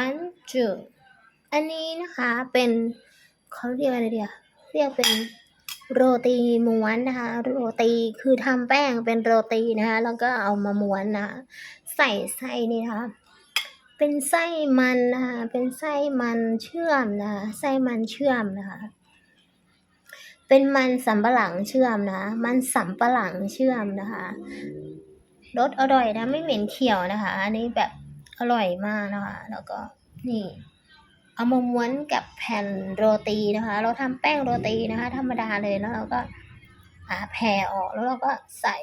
one two อันนี้นะคะเป็นเขาเรียกอะไรเดียวเรียกเป็นโรตีม้วนนะคะ โรตีคือทำแป้งเป็นโรตีนะคะแล้วก็เอามาม้วนนะะใส่ไส้นี่นะคะ เป็นไส้มันนะคะเป็นไส้มันเชื่อมนะคะไส้มันเชื่อมนะคะ เป็นมันสำปะหลังเชื่อมนะคะมันสำปะหลังเชื่อมนะคะรสอร่อยนะไม่เหม็นเขียวนะคะ อันนี้แบบ อร่อยมากนะคะ แล้วก็นี่เอามาม้วนกับแผ่นโรตีนะคะ เราทำแป้งโรตีนะคะ ธรรมดาเลยแล้วเราก็อ่าแผ่ออกแล้วเราก็ใส่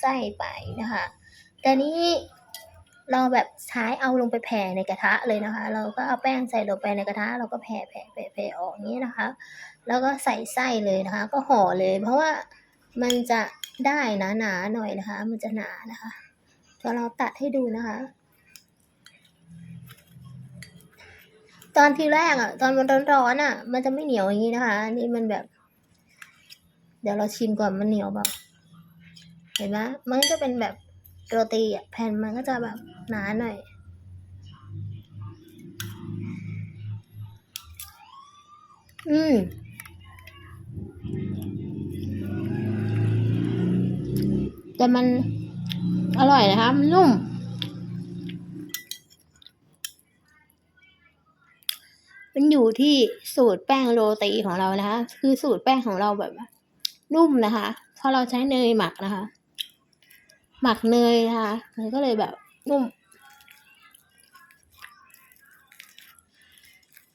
ไส้ไปนะคะ แต่นี้เราแบบใช้เอาลงไปแผ่ในกระทะเลยนะคะ เราก็เอาแป้งใส่ลงไปในกระทะ เราก็แผ่แผ่แผ่แผ่ออกอย่างนี้นะคะ แล้วก็ใส่ไส้เลยนะคะ ก็ห่อเลย เพราะว่ามันจะได้หนาๆหน่อยนะคะ มันจะหนานะคะเดี๋ยวเราตัดให้ดูนะคะ ตอนทีแรกอะตอนมันร้อนๆอะมันจะไม่เหนียวอย่างนี้นะคะอันนี่มันแบบ เดี๋ยวเราชิมก่อนมันเหนียวเปล่าเห็นไหมมันก็จะเป็นแบบโรตีอะแผ่นมันก็จะแบบหนาหน่อยอืมแต่มันอร่อยนะคะมันนุ่ม มันอยู่ที่สูตรแป้งโรตีของเรานะคะ คือสูตรแป้งของเราแบบนุ่มนะคะ เพราะเราใช้เนยหมักนะคะ หมักเนยนะคะ มันก็เลยแบบนุ่ม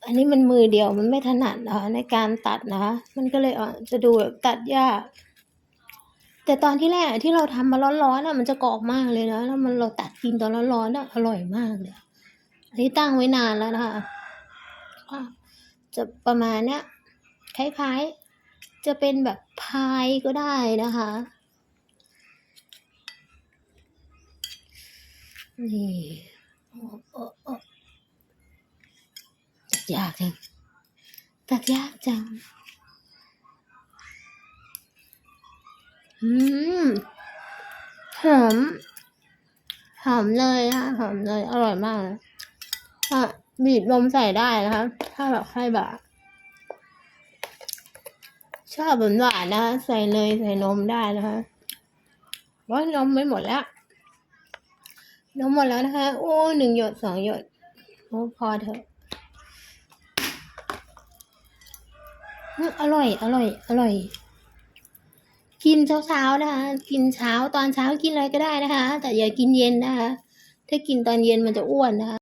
อันนี้มันมือเดียวมันไม่ถนัดนะคะในการตัดนะคะ มันก็เลยอจะดูแบบตัดยากแต่ตอนที่แรกที่เราทำมาร้อนๆอะมันจะกรอบมากเลยนะแล้วมันเราตัดกินตอนร้อนๆอะอร่อยมากเลยอันนี้ตั้งไว้นานแล้วนะคะ อะจะประมาณเนี้ยคล้ายๆ จะเป็นแบบพายก็ได้นะคะนี่โอ้โอ้โอ้ตัดยากจังตัดยากจัง อืมหอมหอมเลยค่ะหอมเลย อร่อยมากอะ บีบนมใส่ได้นะคะ ถ้าแบบใครแบบชอบหวานๆนะคะ ใส่เนยใส่นมได้นะคะว่านมไม่หมดแล้วนมหมดแล้วนะคะ โอ้หนึ่งหยดสองหยดโอ้พอเถอะอืมอร่อย อร่อย อร่อย กินเช้าๆนะคะ กินเช้าตอนเช้ากินอะไรก็ได้นะคะ แต่อย่ากินเย็นนะคะ ถ้ากินตอนเย็นมันจะอ้วนนะคะ